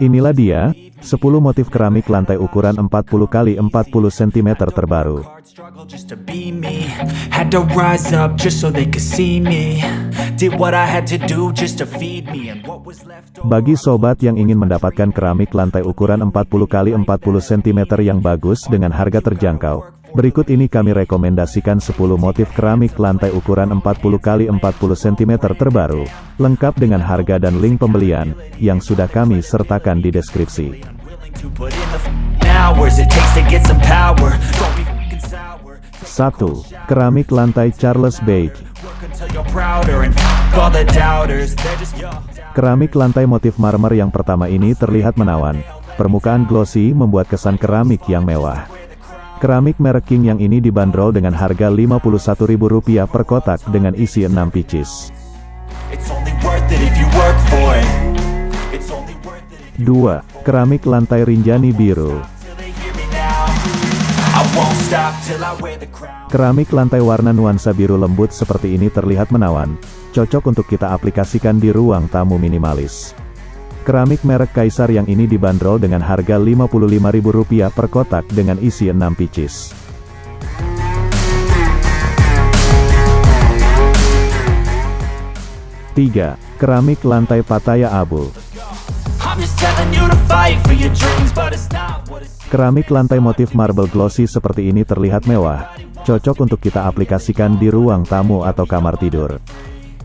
Inilah dia, 10 motif keramik lantai ukuran 40 x 40 cm terbaru. Bagi sobat yang ingin mendapatkan keramik lantai ukuran 40 x 40 cm yang bagus dengan harga terjangkau, berikut ini kami rekomendasikan 10 motif keramik lantai ukuran 40 x 40 cm terbaru, lengkap dengan harga dan link pembelian, yang sudah kami sertakan di deskripsi. 1. Keramik lantai Charles yo. Keramik lantai motif marmer yang pertama ini terlihat menawan. Permukaan glossy membuat kesan keramik yang mewah. Keramik merek King yang ini dibanderol dengan harga Rp51.000 per kotak dengan isi 6 pieces. It's only worth it if you work for it. It's only worth it if 2. Keramik lantai Rinjani Biru. Keramik lantai warna nuansa biru lembut seperti ini terlihat menawan, cocok untuk kita aplikasikan di ruang tamu minimalis. Keramik merek Kaisar yang ini dibanderol dengan harga Rp55.000 per kotak dengan isi 6 pieces. Tiga, Keramik lantai Pattaya Abu. Keramik lantai motif marble glossy seperti ini terlihat mewah, cocok untuk kita aplikasikan di ruang tamu atau kamar tidur.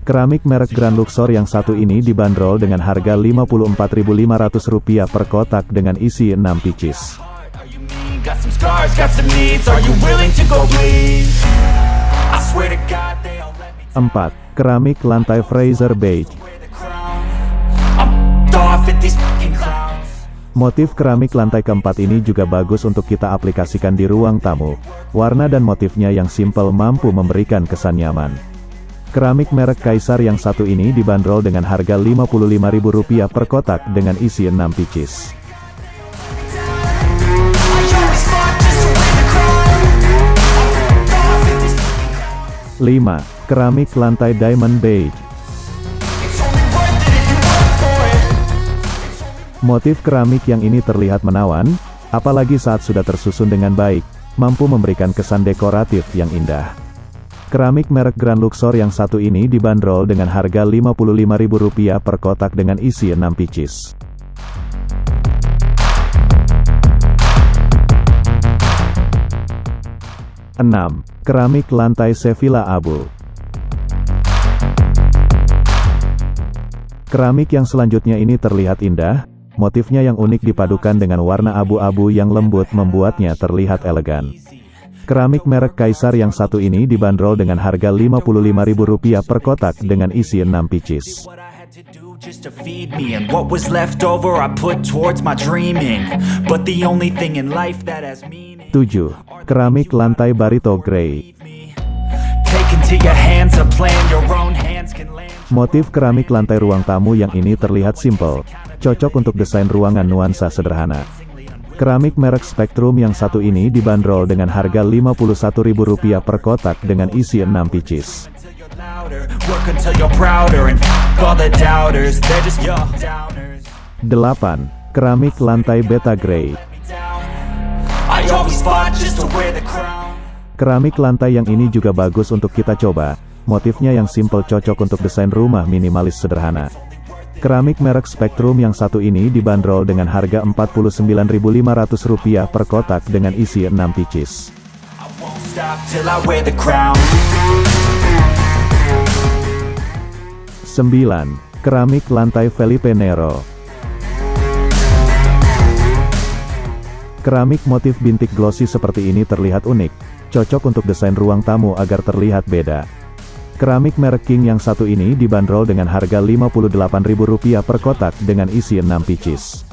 Keramik merek Grand Luxor yang satu ini dibanderol dengan harga Rp54.500 per kotak dengan isi 6 pieces. Are you mean? Got some scars, got some needs. Are you willing to go bleed? I swear to God, they all let me 4. Keramik lantai Fraser Beige. Motif keramik lantai keempat ini juga bagus untuk kita aplikasikan di ruang tamu. Warna dan motifnya yang simpel mampu memberikan kesan nyaman. Keramik merek Kaisar yang satu ini dibanderol dengan harga Rp55.000 per kotak dengan isi 6 pieces. I always fought just to win the crown. I'm off at these 5. Keramik lantai Diamond Beige. Motif keramik yang ini terlihat menawan, apalagi saat sudah tersusun dengan baik, mampu memberikan kesan dekoratif yang indah. Keramik merek Grand Luxor yang satu ini dibanderol dengan harga Rp55.000 per kotak dengan isi 6 pieces. Enam, Keramik lantai Sevilla Abu Keramik yang selanjutnya ini terlihat indah, motifnya yang unik dipadukan dengan warna abu-abu yang lembut membuatnya terlihat elegan. Keramik merek Kaisar yang satu ini dibanderol dengan harga Rp55.000 per kotak dengan isi 6 pieces. Just to feed me, and what was left over I put towards my dreaming. But the only thing in life that has meaning. 7. Keramik lantai Barito land. Motif keramik lantai ruang tamu yang ini terlihat simpel, cocok untuk desain ruangan nuansa sederhana. Keramik merek Spectrum yang satu ini dibanderol dengan harga Rp51.000 per kotak dengan isi 6 pieces. 8. Keramik lantai Beta Grey. Keramik lantai yang ini juga bagus untuk kita coba, motifnya yang simple cocok untuk desain rumah minimalis sederhana. Keramik merek Spectrum yang satu ini dibanderol dengan harga Rp49.500 per kotak dengan isi 6 pieces. I won't stop till I wear the crown. 9. Keramik lantai Felipe Nero Keramik motif bintik glossy seperti ini terlihat unik, cocok untuk desain ruang tamu agar terlihat beda. Keramik merek King yang satu ini dibanderol dengan harga Rp58.000 per kotak dengan isi 6 pieces.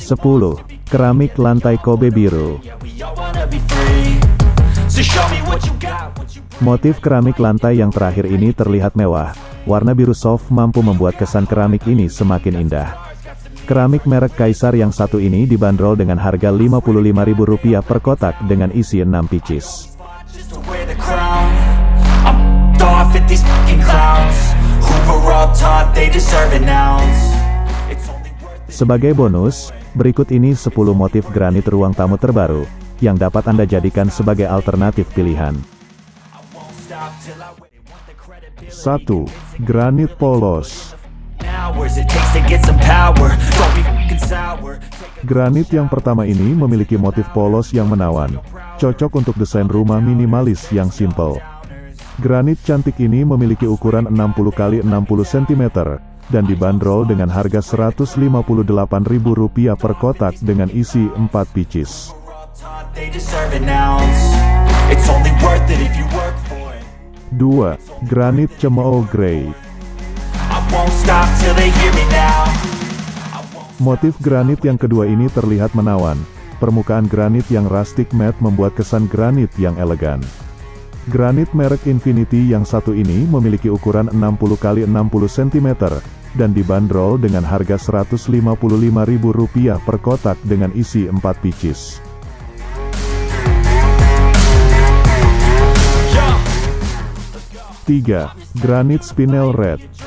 10. Keramik lantai Kobe biru Motif keramik lantai yang terakhir ini terlihat mewah. Warna biru soft mampu membuat kesan keramik ini semakin indah. Keramik merek Kaisar yang satu ini dibanderol dengan harga Rp55.000 per kotak dengan isi 6 pieces. Sebagai bonus, berikut ini 10 motif granit ruang tamu terbaru, yang dapat Anda jadikan sebagai alternatif pilihan. 1. Granit polos Granit yang pertama ini memiliki motif polos yang menawan, cocok untuk desain rumah minimalis yang simple. Granit cantik ini memiliki ukuran 60 x 60 cm, dan dibanderol dengan harga Rp158.000 per kotak dengan isi 4 pieces. 2. Granit cemooh grey. Motif granit yang kedua ini terlihat menawan. Permukaan granit yang rustic matte membuat kesan granit yang elegan. Granit merek Infinity yang satu ini memiliki ukuran 60 x 60 cm dan dibanderol dengan harga Rp155.000 per kotak dengan isi 4 pieces. 3. Granit Spinel Red.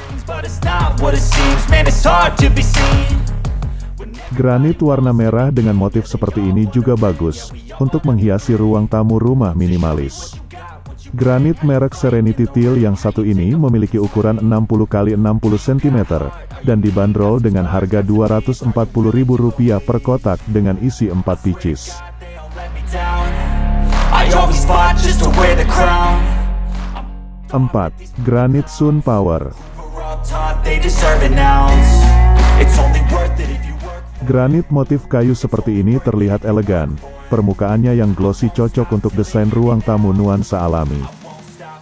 Granit warna merah dengan motif seperti ini juga bagus untuk menghiasi ruang tamu rumah minimalis. Granit merek Serenity Teal yang satu ini memiliki ukuran 60 x 60 cm dan dibanderol dengan harga Rp240.000 per kotak dengan isi 4 pieces. 4. Granit Sun Power Granit motif kayu seperti ini terlihat elegan. Permukaannya yang glossy cocok untuk desain ruang tamu nuansa alami.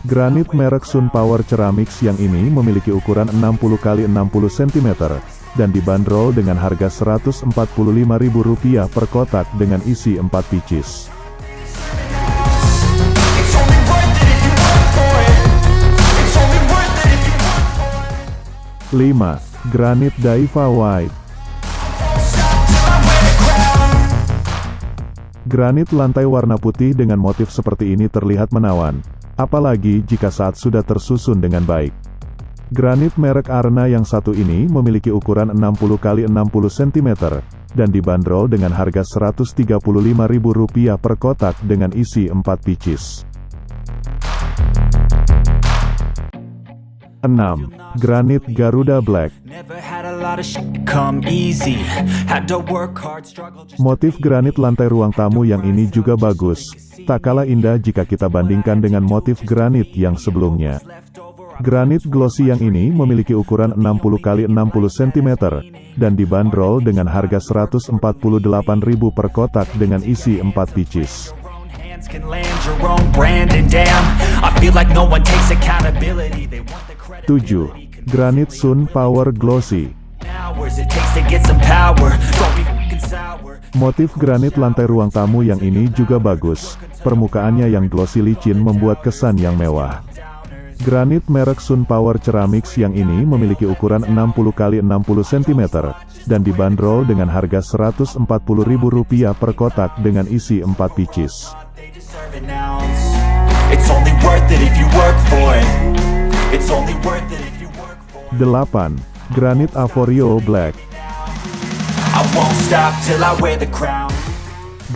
Granit merek Sun Power Ceramics yang ini memiliki ukuran 60 x 60 cm dan dibanderol dengan harga Rp145.000 per kotak dengan isi 4 pieces. 5. Granit Daiva White. Granit lantai warna putih dengan motif seperti ini terlihat menawan, apalagi jika saat sudah tersusun dengan baik. Granit merek Arna yang satu ini memiliki ukuran 60 x 60 cm, dan dibanderol dengan harga Rp135.000 per kotak dengan isi 4 pieces. 6. Granit Garuda Black Motif granit lantai ruang tamu yang ini juga bagus, tak kalah indah jika kita bandingkan dengan motif granit yang sebelumnya. Granit glossy yang ini memiliki ukuran 60 x 60 cm, dan dibanderol dengan harga Rp148.000 per kotak dengan isi 4 pieces. Your own hands can land your own brand, and damn, I feel like no one takes accountability. They want the credit. 7. Granit Sun Power Glossy. Motif granit lantai ruang tamu yang ini juga bagus. Permukaannya yang glossy licin membuat kesan yang mewah. Granit merek Sun Power Ceramics yang ini memiliki ukuran 60 x 60 cm dan dibanderol dengan harga Rp140.000 per kotak dengan isi 4 pieces. 8. Granit Avorio Black.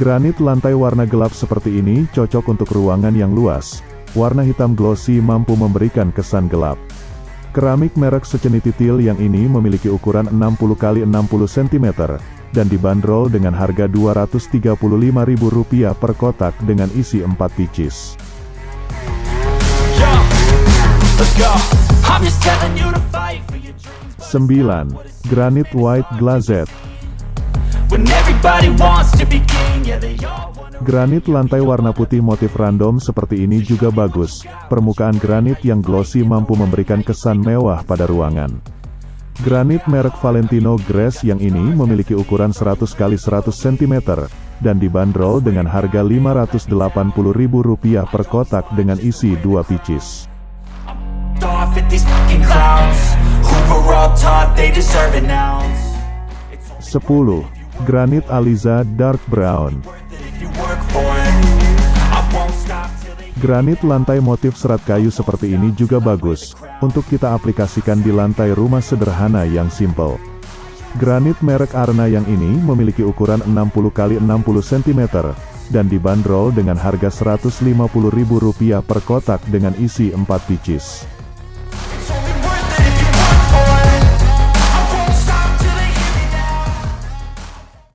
Granit lantai warna gelap seperti ini cocok untuk ruangan yang luas. Warna hitam glossy mampu memberikan kesan gelap. Keramik merek Seceniti Teal yang ini memiliki ukuran 60 x 60 cm dan dibanderol dengan harga Rp235.000 per kotak dengan isi 4 pieces. 9. Granit White Glazed. Granit lantai warna putih motif random seperti ini juga bagus. Permukaan granit yang glossy mampu memberikan kesan mewah pada ruangan. Granit merek Valentino Grass yang ini memiliki ukuran 100 x 100 cm dan dibanderol dengan harga Rp580.000 per kotak dengan isi 2 pieces. Off at these fucking clowns who were all taught they deserve. It's only 10. Granit Aliza Dark Brown it it. Granit lantai motif serat kayu seperti ini juga bagus, untuk kita aplikasikan di lantai rumah sederhana yang simple. Granit merek Arna yang ini memiliki ukuran 60 x 60 cm, dan dibanderol dengan harga Rp150.000 per kotak dengan isi 4 pieces.